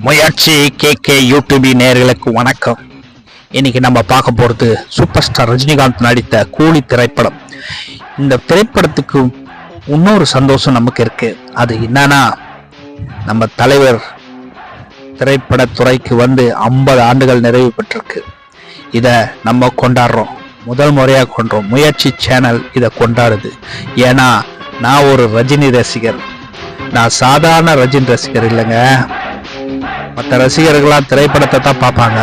முயற்சி K K யூடியூபி நேர்களுக்கு வணக்கம். இன்னைக்கு நம்ம பார்க்க போறது சூப்பர் ஸ்டார் ரஜினிகாந்த் நடித்த கூலி திரைப்படம். இந்த திரைப்படத்துக்கு இன்னொரு சந்தோஷம் நமக்கு இருக்கு. அது என்னன்னா நம்ம தலைவர் திரைப்படத்துறைக்கு வந்து ஐம்பது ஆண்டுகள் நிறைவு பெற்றிருக்கு. இதை நம்ம கொண்டாடுறோம். முதல் முறையாக கொண்டோம். முயற்சி சேனல் இதை கொண்டாடுது. ஏன்னா நான் ஒரு ரஜினி ரசிகர். நான் சாதாரண ரஜினி ரசிகர் இல்லைங்க. மற்ற ரசிகர்களாக திரைப்படத்தை தான் பார்ப்பாங்க.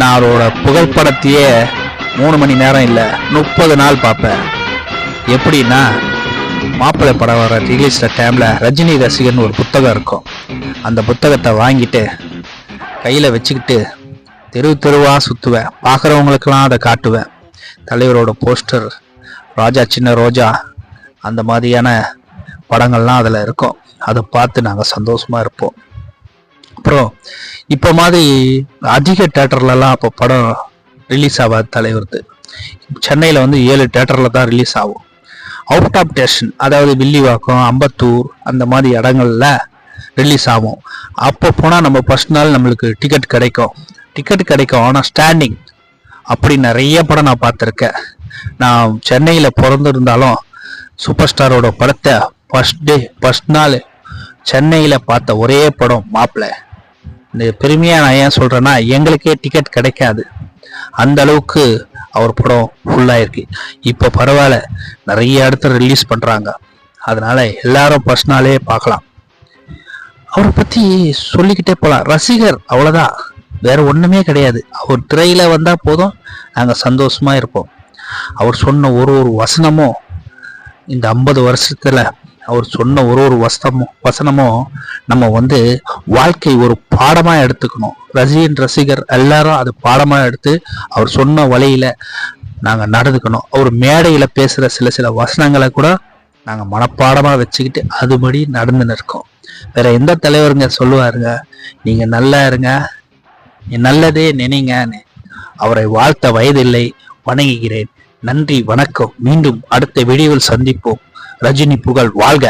நான் அவரோட புகைப்படத்தையே மூணு மணி நேரம் இல்லை முப்பது நாள் பார்ப்பேன். எப்படின்னா மாப்பிள்ளை படம் வர ரிலீஸ் டைமில் ரஜினி ரசிகர்னு ஒரு புத்தகம் இருக்கும். அந்த புத்தகத்தை வாங்கிட்டு கையில் வச்சுக்கிட்டு தெரு தெருவாக சுற்றுவேன் பார்க்குறவங்களுக்கெல்லாம் அதை காட்டுவேன். தலைவரோட போஸ்டர் ராஜா சின்ன ரோஜா அந்த மாதிரியான படங்கள்லாம் அதில் இருக்கும். அதை பார்த்து நாங்கள் சந்தோஷமாக இருப்போம். அப்புறம் இப்போ மாதிரி அதிக தேட்டர்லலாம் அப்போ படம் ரிலீஸ் ஆகாது தலைவருது. சென்னையில் வந்து ஏழு தேட்டரில் தான் ரிலீஸ் ஆகும். அவுட் ஆஃப் ஸ்டேஷன் அதாவது வில்லிவாக்கம் அம்பத்தூர் அந்த மாதிரி இடங்கள்ல ரிலீஸ் ஆகும். அப்போ போனால் நம்ம ஃபர்ஸ்ட் நாள் நம்மளுக்கு டிக்கெட் கிடைக்கும். டிக்கெட் கிடைக்கும். ஆனால் ஸ்டாண்டிங் அப்படி நிறைய படம் நான் பார்த்துருக்கேன். நான் சென்னையில் பிறந்திருந்தாலும் சூப்பர் ஸ்டாரோட படத்தை ஃபர்ஸ்ட் டே ஃபர்ஸ்ட் நாள் சென்னையில் பார்த்த ஒரே படம் மாப்பிள்ள இந்த பெருமையாக நான் ஏன் சொல்கிறேன்னா எங்களுக்கே டிக்கெட் கிடைக்காது. அந்த அளவுக்கு அவர் படம் ஃபுல்லாக இருக்கு இப்போ பரவாயில்ல நிறைய இடத்துல ரிலீஸ் பண்ணுறாங்க அதனால எல்லாரும் ஃபர்ஸ்ட் நாளே பார்க்கலாம். அவரை பற்றி சொல்லிக்கிட்டே போகலாம் ரசிகர் அவ்வளோதான் வேற ஒன்றுமே கிடையாது. அவர் திரையில் வந்தால் போதும். நாங்கள் சந்தோஷமாக இருப்போம். அவர் சொன்ன ஒரு ஒரு வசனமும் இந்த ஐம்பது வருஷத்துல அவர் சொன்ன ஒரு ஒரு வசனமும் வசனமும் நம்ம வந்து வாழ்க்கை ஒரு பாடமா எடுத்துக்கணும். ரசிகன் ரசிகர் எல்லாரும் அது பாடமா எடுத்து அவர் சொன்ன வழியில நாங்க நடந்துக்கணும். அவர் மேடையில பேசுற சில சில வசனங்களை கூட நாங்க மனப்பாடமா வச்சுக்கிட்டு அதுபடி நடந்து நிற்கோம். வேற எந்த தலைவருங்க சொல்லுவாருங்க நீங்க நல்லா இருங்க நல்லதே நினைங்கன்னு. அவரை வாழ்த்த வயதில்லை வணங்குகிறேன். நன்றி வணக்கம். மீண்டும் அடுத்த வீடியோவில் சந்திப்போம். ரஜினி புகழ் வாழ்க.